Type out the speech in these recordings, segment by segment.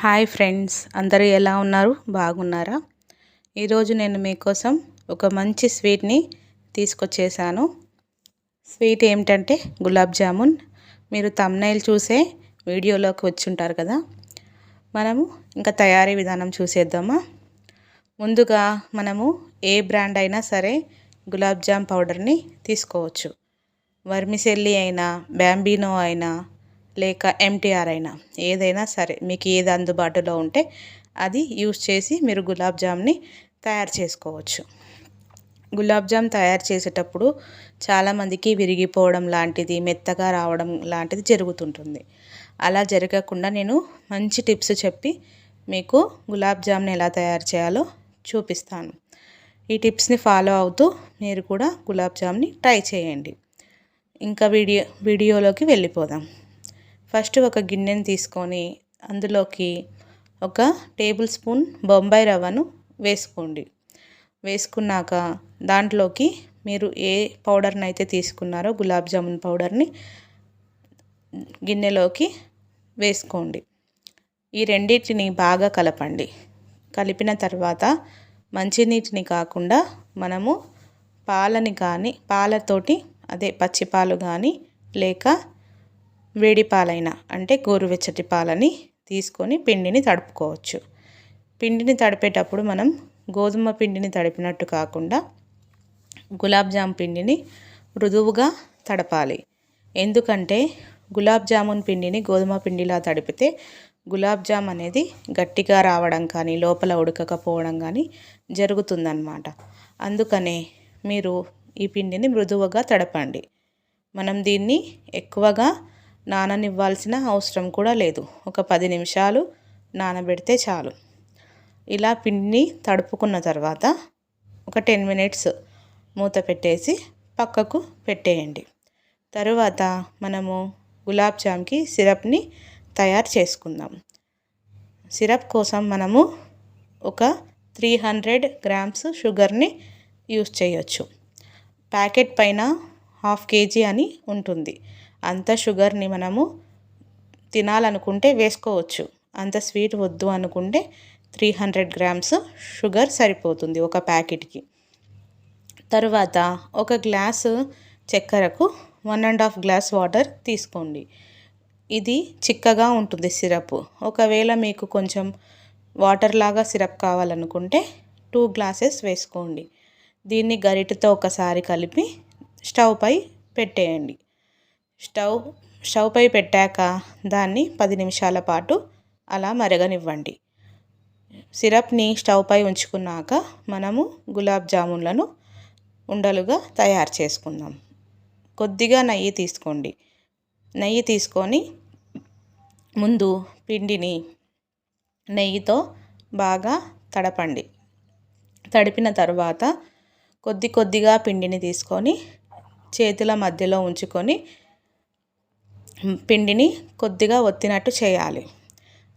Hi friends అందరూ ఎలా ఉన్నారు? బాగున్నారా? ఈరోజు నేను మీకోసం ఒక మంచి స్వీట్ని తీసుకొచ్చేసాను. స్వీట్ ఏమిటంటే గులాబ్ జామున్. మీరు తమ్నైల్ చూసే వీడియోలోకి వచ్చి ఉంటారు కదా. మనము ఇంకా తయారీ విధానం చూసేద్దామా? ముందుగా మనము ఏ బ్రాండ్ అయినా సరే గులాబ్ జామ్ పౌడర్ని తీసుకోవచ్చు. వర్మిసెల్లి అయినా బ్యాంబీనో అయినా లేక ఎంటీఆర్ అయినా ఏదైనా సరే మీకు ఏది అందుబాటులో ఉంటే అది యూస్ చేసి మీరు గులాబ్ జామ్ని తయారు చేసుకోవచ్చు. గులాబ్ జామ్ తయారు చేసేటప్పుడు చాలామందికి విరిగిపోవడం లాంటిది మెత్తగా రావడం లాంటిది జరుగుతుంటుంది. అలా జరగకుండా నేను మంచి టిప్స్ చెప్పి మీకు గులాబ్ జామ్ని ఎలా తయారు చేయాలో చూపిస్తాను. ఈ టిప్స్ని ఫాలో అవుతూ మీరు కూడా గులాబ్ జామ్ని ట్రై చేయండి. ఇంకా వీడియో వీడియోలోకి వెళ్ళిపోదాం. ఫస్ట్ ఒక గిన్నెని తీసుకొని అందులోకి ఒక టేబుల్ స్పూన్ బొంబాయి రవ్వను వేసుకోండి. వేసుకున్నాక దాంట్లోకి మీరు ఏ పౌడర్ని అయితే తీసుకున్నారో గులాబ్ జామున్ పౌడర్ని గిన్నెలోకి వేసుకోండి. ఈ రెండింటిని బాగా కలపండి. కలిపిన తర్వాత మంచినీటిని కాకుండా మనము పాలని కానీ పాలతోటి అదే పచ్చిపాలు కానీ లేక వేడి పాలైన అంటే గోరువెచ్చటి పాలని తీసుకొని పిండిని తడుపుకోవచ్చు. పిండిని తడిపేటప్పుడు మనం గోధుమ పిండిని తడిపినట్టు కాకుండా గులాబ్ జామ్ పిండిని మృదువుగా తడపాలి. ఎందుకంటే గులాబ్ జామున్ పిండిని గోధుమ పిండిలా తడిపితే గులాబ్ జామ్ అనేది గట్టిగా రావడం కానీ లోపల ఉడకకపోవడం కానీ జరుగుతుందన్నమాట. అందుకనే మీరు ఈ పిండిని మృదువుగా తడపండి. మనం దీన్ని ఎక్కువగా నాననివ్వాల్సిన అవసరం కూడా లేదు. ఒక పది నిమిషాలు నానబెడితే చాలు. ఇలా పిండిని తడుపుకున్న తర్వాత ఒక టెన్ మినిట్స్ మూత పెట్టేసి పక్కకు పెట్టేయండి. తరువాత మనము గులాబ్ జామ్కి సిరప్ని తయారు చేసుకుందాం. సిరప్ కోసం మనము ఒక త్రీ హండ్రెడ్ గ్రామ్స్ షుగర్ని యూస్ చేయొచ్చు. ప్యాకెట్ పైన హాఫ్ కేజీ అని ఉంటుంది. అంత షుగర్ని మనము తినాలనుకుంటే వేసుకోవచ్చు. అంత స్వీట్ వద్దు అనుకుంటే త్రీ హండ్రెడ్ గ్రామ్స్ షుగర్ సరిపోతుంది ఒక ప్యాకెట్కి. తరువాత ఒక glass చక్కెరకు one and half glass water తీసుకోండి. ఇది చిక్కగా ఉంటుంది సిరప్. ఒకవేళ మీకు కొంచెం వాటర్ లాగా సిరప్ కావాలనుకుంటే టూ గ్లాసెస్ వేసుకోండి. దీన్ని గరిటతో ఒకసారి కలిపి స్టవ్ పై పెట్టేయండి. స్టవ్ స్టవ్ పై పెట్టాక దాన్ని పది నిమిషాల పాటు అలా మరగనివ్వండి. సిరప్ని స్టవ్పై ఉంచుకున్నాక మనము గులాబ్ జామున్లను ఉండలుగా తయారు చేసుకుందాం. కొద్దిగా నెయ్యి తీసుకోండి. నెయ్యి తీసుకొని ముందు పిండిని నెయ్యితో బాగా తడపండి. తడిపిన తర్వాత కొద్ది కొద్దిగా పిండిని తీసుకొని చేతుల మధ్యలో ఉంచుకొని పిండిని కొద్దిగా ఒత్తినట్టు చేయాలి.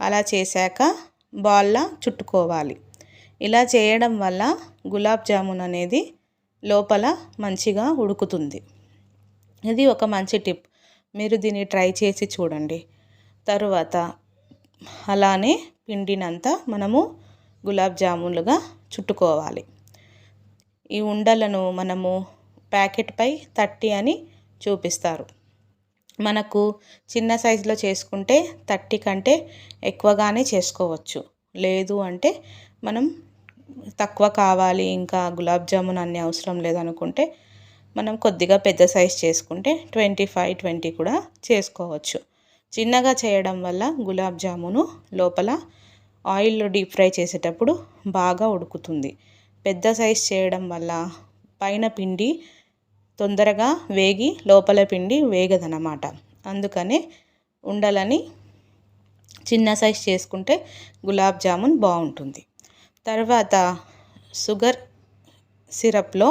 అలా చేశాక బాల్లా చుట్టుకోవాలి. ఇలా చేయడం వల్ల గులాబ్ జామున్ అనేది లోపల మంచిగా ఉడుకుతుంది. ఇది ఒక మంచి టిప్. మీరు దీన్ని ట్రై చేసి చూడండి. తరువాత అలానే పిండినంతా మనము గులాబ్ జామున్లుగా చుట్టుకోవాలి. ఈ ఉండలను మనము ప్యాకెట్పై తట్టి అని చూపిస్తారు. మనకు చిన్న సైజులో చేసుకుంటే థర్టీ కంటే ఎక్కువగానే చేసుకోవచ్చు. లేదు అంటే మనం తక్కువ కావాలి ఇంకా గులాబ్ జామున్ అన్ని అవసరం లేదనుకుంటే మనం కొద్దిగా పెద్ద సైజ్ చేసుకుంటే ట్వంటీ ఫైవ్ ట్వంటీ కూడా చేసుకోవచ్చు. చిన్నగా చేయడం వల్ల గులాబ్ జామును లోపల ఆయిల్లో డీప్ ఫ్రై చేసేటప్పుడు బాగా ఉడుకుతుంది. పెద్ద సైజ్ చేయడం వల్ల పైన పిండి తొందరగా వేగి లోపల పిండి వేగదనమాట అందుకనే ఉండలని చిన్న సైజ్ చేసుకుంటే గులాబ్ జామున్ బాగుంటుంది. తర్వాత షుగర్ సిరప్లో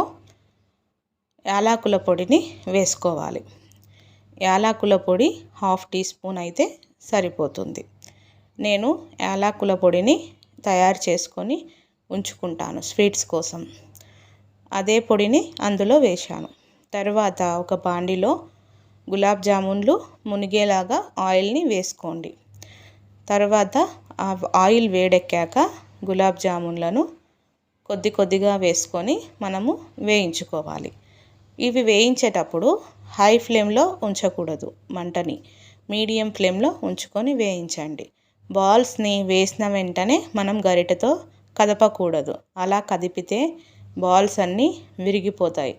యాలకుల పొడిని వేసుకోవాలి. యాలకుల పొడి హాఫ్ టీ స్పూన్ అయితే సరిపోతుంది. నేను యాలకుల పొడిని తయారు చేసుకొని ఉంచుకుంటాను స్వీట్స్ కోసం. అదే పొడిని అందులో వేశాను. తర్వాత ఒక బాండిలో గులాబ్ జామున్లు మునిగేలాగా ఆయిల్ని వేసుకోండి. తర్వాత ఆ ఆయిల్ వేడెక్కాక గులాబ్ జామున్లను కొద్ది కొద్దిగా వేసుకొని మనము వేయించుకోవాలి. ఇవి వేయించేటప్పుడు హై ఫ్లేమ్లో ఉంచకూడదు మంటని. మీడియం ఫ్లేమ్లో ఉంచుకొని వేయించండి. బాల్స్ని వేసిన వెంటనే మనం గరిటెతో కదపకూడదు. అలా కదిపితే బాల్స్ అన్నీ విరిగిపోతాయి.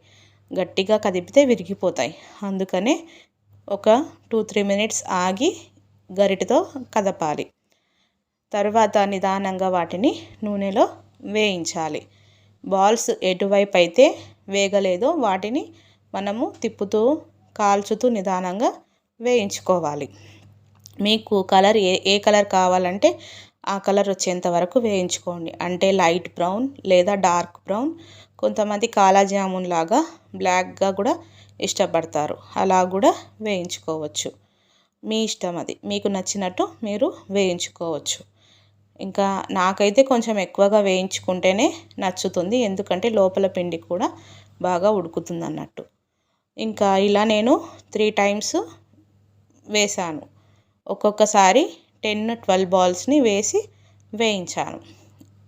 గట్టిగా కదిపితే విరిగిపోతాయి. అందుకనే ఒక టూ త్రీ మినిట్స్ ఆగి గరిటతో కదపాలి. తర్వాత నిదానంగా వాటిని నూనెలో వేయించాలి. బాల్స్ ఎటువైపు అయితే వేగలేదో వాటిని మనము తిప్పుతూ కాల్చుతూ నిదానంగా వేయించుకోవాలి. మీకు కలర్ ఏ ఏ కలర్ కావాలంటే ఆ కలర్ వచ్చేంత వరకు వేయించుకోండి. అంటే లైట్ బ్రౌన్ లేదా డార్క్ బ్రౌన్ కొంతమంది కాలాజామున్ లాగా బ్లాక్గా కూడా ఇష్టపడతారు. అలా కూడా వేయించుకోవచ్చు. మీ ఇష్టం అది. మీకు నచ్చినట్టు మీరు వేయించుకోవచ్చు. ఇంకా నాకైతే కొంచెం ఎక్కువగా వేయించుకుంటేనే నచ్చుతుంది. ఎందుకంటే లోపల పిండి కూడా బాగా ఉడుకుతుంది అన్నట్టు ఇంకా ఇలా నేను త్రీ టైమ్స్ వేసాను ఒక్కొక్కసారి టెన్ ట్వెల్వ్ బాల్స్ని వేసి వేయించాను.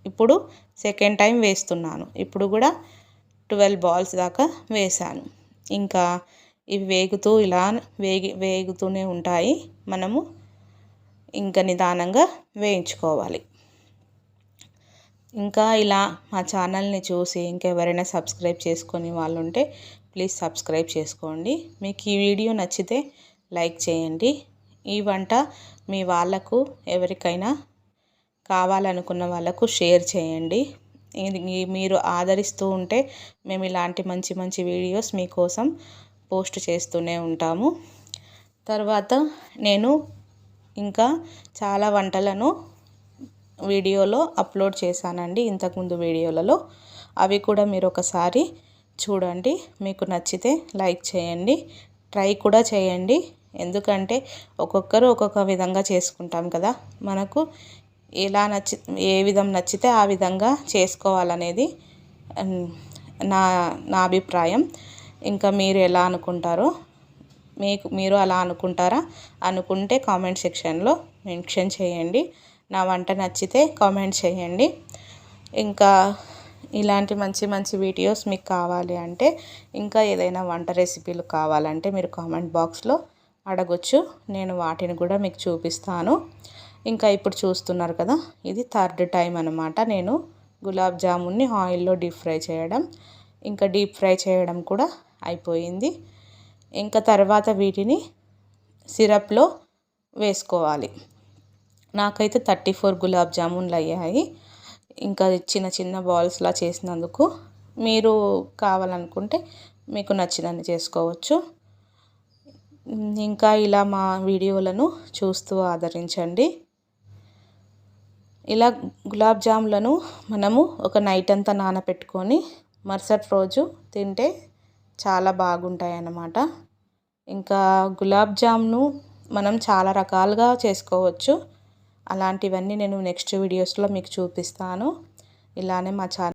ఇప్పుడు సెకండ్ టైం వేస్తున్నాను. ఇప్పుడు కూడా ట్వెల్వ్ బాల్స్ దాకా వేసాను ఇంకా ఇవి వేగుతూ ఇలా వేగి వేగుతూనే ఉంటాయి. మనము ఇంకా నిదానంగా వేయించుకోవాలి. ఇంకా ఇలా మా ఛానల్ని చూసి ఇంకెవరైనా సబ్స్క్రైబ్ చేసుకొని వాళ్ళు ఉంటే ప్లీజ్ సబ్స్క్రైబ్ చేసుకోండి. మీకు ఈ వీడియో నచ్చితే లైక్ చేయండి. ఈ వంట మీ వాళ్ళకు ఎవరికైనా కావాలనుకున్న వాళ్ళకు షేర్ చేయండి. మీరు ఆదరిస్తూ ఉంటే మేము ఇలాంటి మంచి మంచి వీడియోస్ మీకోసం పోస్ట్ చేస్తూనే ఉంటాము. తర్వాత నేను ఇంకా చాలా వంటలను వీడియోలో అప్లోడ్ చేశానండి. ఇంతకుముందు వీడియోలలో అవి కూడా మీరు ఒకసారి చూడండి. మీకు నచ్చితే లైక్ చేయండి. ట్రై కూడా చేయండి. ఎందుకంటే ఒక్కొక్కరు ఒక్కొక్క విధంగా చేసుకుంటాం కదా. మనకు ఎలా నచ్చి ఏ విధం నచ్చితే ఆ విధంగా చేసుకోవాలనేది నా నా అభిప్రాయం. ఇంకా మీరు ఎలా అనుకుంటారో మీకు మీరు అలా అనుకుంటారా అనుకుంటే కామెంట్ సెక్షన్లో మెన్షన్ చేయండి. నా వంట నచ్చితే కామెంట్ చేయండి. ఇంకా ఇలాంటి మంచి మంచి వీడియోస్ మీకు కావాలి అంటే ఇంకా ఏదైనా వంట రెసిపీలు కావాలంటే మీరు కామెంట్ బాక్స్లో అడగొచ్చు. నేను వాటిని కూడా మీకు చూపిస్తాను. ఇంకా ఇప్పుడు చూస్తున్నారు కదా ఇది థర్డ్ టైం అనమాట నేను గులాబ్ జామున్ని ఆయిల్లో డీప్ ఫ్రై చేయడం ఇంకా డీప్ ఫ్రై చేయడం కూడా అయిపోయింది. ఇంకా తర్వాత వీటిని సిరప్లో వేసుకోవాలి. నాకైతే థర్టీ ఫోర్ గులాబ్ జామున్లు అయ్యాయి. ఇంకా చిన్న చిన్న బాల్స్లా చేసినందుకు మీరు కావాలనుకుంటే మీకు నచ్చినన్ని చేసుకోవచ్చు. ఇంకా ఇలా మా వీడియోలను చూస్తూ ఆదరించండి. ఇలా గులాబ్ జాములను మనము ఒక నైట్ అంతా నానబెట్టుకొని మరుసటి రోజు తింటే చాలా బాగుంటాయి అన్నమాట ఇంకా గులాబ్ జామ్ను మనం చాలా రకాలుగా చేసుకోవచ్చు. అలాంటివన్నీ నేను నెక్స్ట్ వీడియోస్లో మీకు చూపిస్తాను. ఇలానే మా ఛానల్